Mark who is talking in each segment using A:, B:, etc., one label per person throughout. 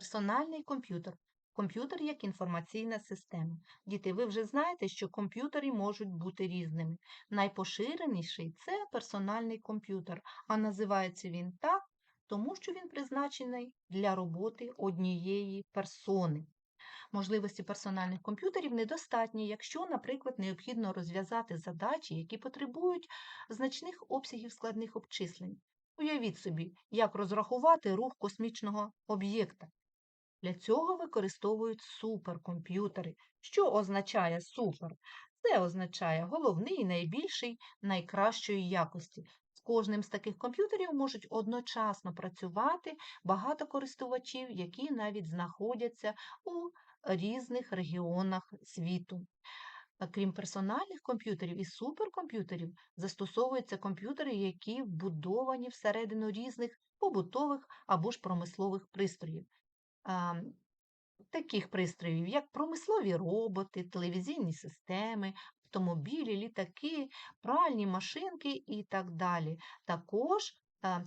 A: Персональний комп'ютер. Комп'ютер як інформаційна система. Діти, ви вже знаєте, що комп'ютери можуть бути різними. Найпоширеніший це персональний комп'ютер, а називається він так, тому що він призначений для роботи однієї персони. Можливості персональних комп'ютерів недостатні, якщо, наприклад, необхідно розв'язати задачі, які потребують значних обсягів складних обчислень. Уявіть собі, як розрахувати рух космічного об'єкта. Для цього використовують суперкомп'ютери. Що означає супер? Це означає головний, найбільший, найкращої якості. З кожним з таких комп'ютерів можуть одночасно працювати багато користувачів, які навіть знаходяться у різних регіонах світу. Крім персональних комп'ютерів і суперкомп'ютерів, застосовуються комп'ютери, які вбудовані всередину різних побутових або ж промислових пристроїв. Таких пристроїв, як промислові роботи, телевізійні системи, автомобілі, літаки, пральні машинки і так далі. Також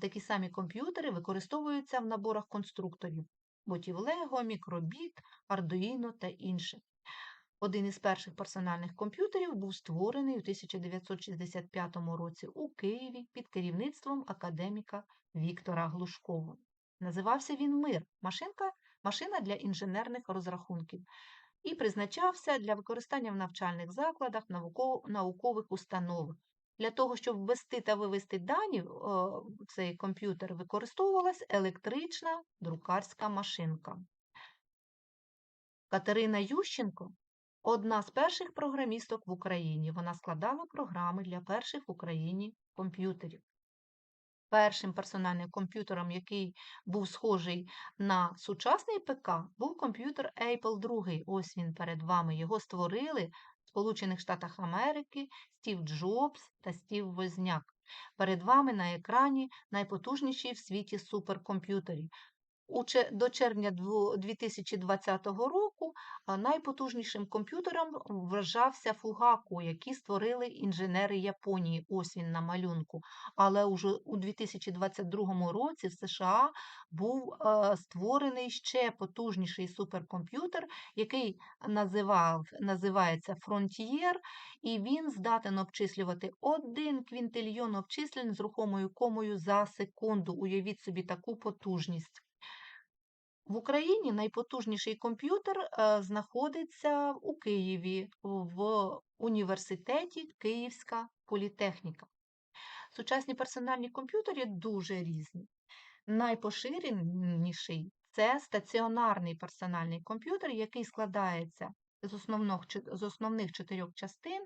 A: такі самі комп'ютери використовуються в наборах конструкторів ботів Lego, мікробіт, Arduino та інше. Один із перших персональних комп'ютерів був створений у 1965 році у Києві під керівництвом академіка Віктора Глушкова. Називався він Мир машинка, машина для інженерних розрахунків і призначався для використання в навчальних закладах, наукових установах. Для того, щоб ввести та вивести дані в цей комп'ютер, використовувалась електрична друкарська машинка. Катерина Ющенко одна з перших програмісток в Україні. Вона складала програми для перших в Україні комп'ютерів. Першим персональним комп'ютером, який був схожий на сучасний ПК, був комп'ютер Apple II. Ось він перед вами. Його створили в Сполучених Штатах Америки Стів Джобс та Стів Возняк. Перед вами на екрані найпотужніші в світі суперкомп'ютері. До червня 2020 року найпотужнішим комп'ютером вважався Фугаку, який створили інженери Японії. Ось він на малюнку. Але уже у 2022 році в США був е, створений ще потужніший суперкомп'ютер, який називав, називається Frontier, і він здатен обчислювати один квінтильйон обчислень з рухомою комою за секунду. Уявіть собі таку потужність. В Україні найпотужніший комп'ютер е, знаходиться у Києві в університеті Київська політехніка. Сучасні персональні комп'ютери дуже різні. Найпоширеніший це стаціонарний персональний комп'ютер, який складається з основних, з основних чотирьох частин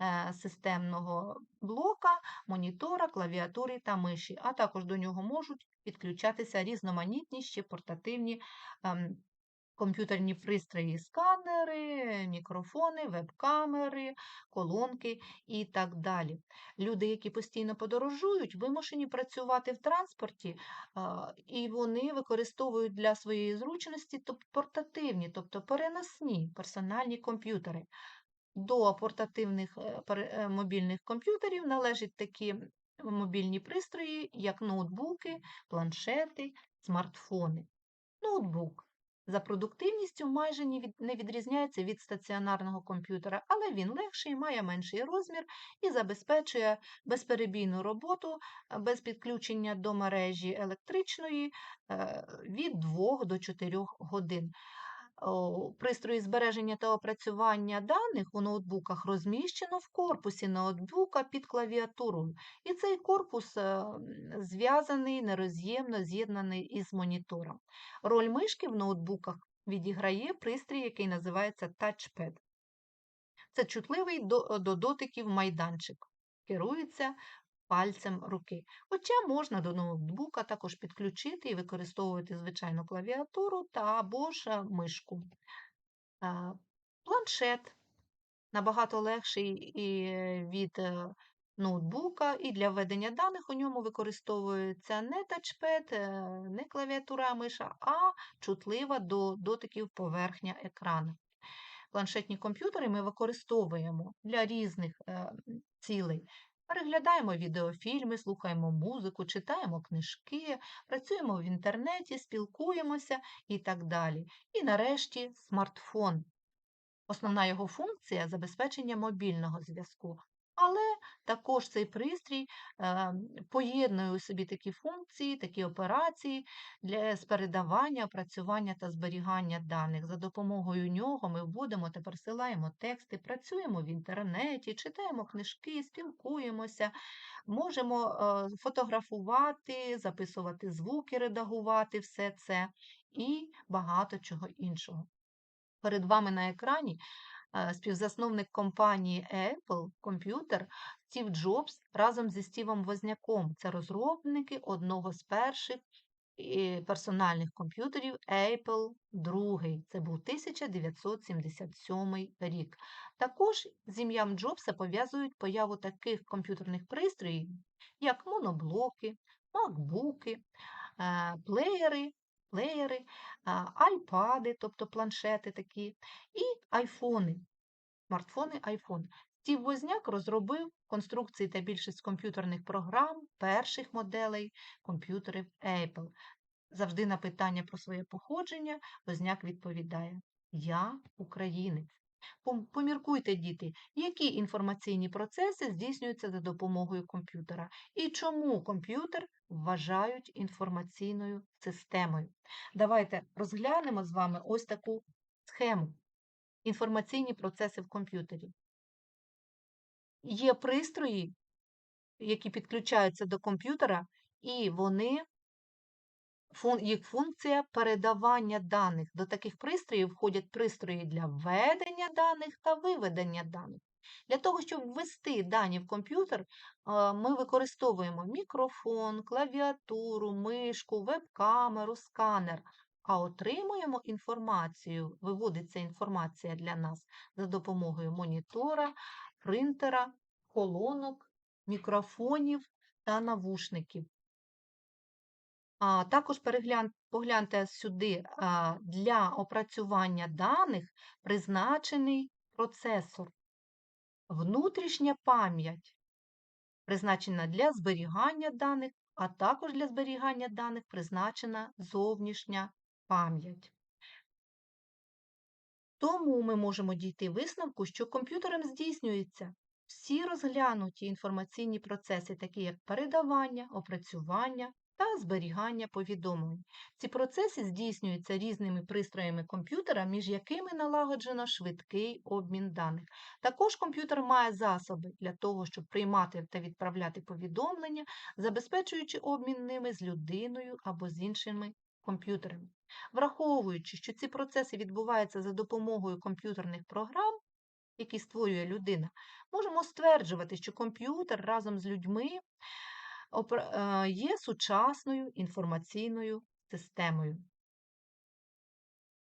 A: е, системного блока, монітора, клавіатури та миші, а також до нього можуть підключатися різноманітні ще портативні ем, комп'ютерні пристрої, сканери, мікрофони, веб-камери, колонки і так далі. Люди, які постійно подорожують, вимушені працювати в транспорті, і вони використовують для своєї зручності портативні, тобто переносні персональні комп'ютери. До портативних е, е, мобільних комп'ютерів належать такі мобільні пристрої, як ноутбуки, планшети, смартфони. Ноутбук за продуктивністю майже не відрізняється від стаціонарного комп'ютера, але він легший, має менший розмір і забезпечує безперебійну роботу е, без підключення до мережі електричної е, від 2 до 4 годин. Пристрої збереження та опрацювання даних у ноутбуках розміщено в корпусі ноутбука під клавіатурою. І цей корпус е, зв'язаний, нероз'ємно з'єднаний із монітором. Роль мишки в ноутбуках відіграє пристрій, який називається Touchpad. Це чутливий до, до дотиків майданчик. Керується пальцем руки. Хоча можна до ноутбука також підключити і використовувати звичайну клавіатуру та або ж мишку. Планшет набагато легший е, від е, ноутбука, і для введення даних у ньому використовується не тачпед, е, не клавіатура, миша, а чутлива до дотиків поверхня екрану. Планшетні комп'ютери ми використовуємо для різних цілей. Переглядаємо відеофільми, слухаємо музику, читаємо книжки, працюємо в інтернеті, спілкуємося і так далі. І нарешті смартфон. Основна його функція забезпечення мобільного зв'язку. Але також цей пристрій е, поєднує у собі такі функції, такі операції для передавання, опрацювання та зберігання даних. За допомогою нього ми вводимо та пересилаємо тексти, працюємо в інтернеті, читаємо книжки, спілкуємося, можемо е, фотографувати, записувати звуки, редагувати все це і багато чого іншого. Перед вами на екрані співзасновник компанії Apple комп'ютер Стів Джобс разом зі Стівом Возняком. Це розробники одного з перших персональних комп'ютерів Apple II. Це був 1977 рік. Також з ім'ям Джобса пов'язують появу таких комп'ютерних пристроїв, як моноблоки, макбуки, е, плеєри, плеєри, айпади, тобто планшети такі, і айфони, смартфони айфон. Стів Возняк розробив конструкції та більшість комп'ютерних програм перших моделей комп'ютерів Apple. Завжди на питання про своє походження Возняк відповідає: Я українець. Пом- Поміркуйте, діти, які інформаційні процеси здійснюються за допомогою комп'ютера і чому комп'ютер вважають інформаційною системою. Давайте розглянемо з вами ось таку схему. Інформаційні процеси в комп'ютері. Є пристрої, які підключаються до комп'ютера, і вони їх функція передавання даних. До таких пристроїв входять пристрої для введення даних та виведення даних. Для того, щоб ввести дані в комп'ютер, ми використовуємо мікрофон, клавіатуру, мишку, веб-камеру, сканер, а отримуємо інформацію, виводиться інформація для нас за допомогою монітора, принтера, колонок, мікрофонів та навушників. А також погляньте сюди, для опрацювання даних призначений процесор. Внутрішня пам'ять призначена для зберігання даних, а також для зберігання даних призначена зовнішня пам'ять. Тому ми можемо дійти висновку, що комп'ютером здійснюються всі розглянуті інформаційні процеси, такі як передавання, опрацювання та зберігання повідомлень. Ці процеси здійснюються різними пристроями комп'ютера, між якими налагоджено швидкий обмін даних. Також комп'ютер має засоби для того, щоб приймати та відправляти повідомлення, забезпечуючи обмін ними з людиною або з іншими комп'ютерами. Враховуючи, що ці процеси відбуваються за допомогою комп'ютерних програм, які створює людина, можемо стверджувати, що комп'ютер разом з людьми є сучасною інформаційною системою.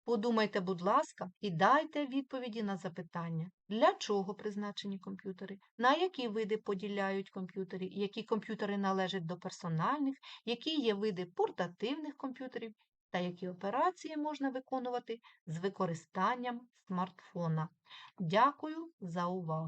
A: Подумайте, будь ласка, і дайте відповіді на запитання, для чого призначені комп'ютери, на які види поділяють комп'ютери, які комп'ютери належать до персональних, які є види портативних комп'ютерів та які операції можна виконувати з використанням смартфона. Дякую за увагу!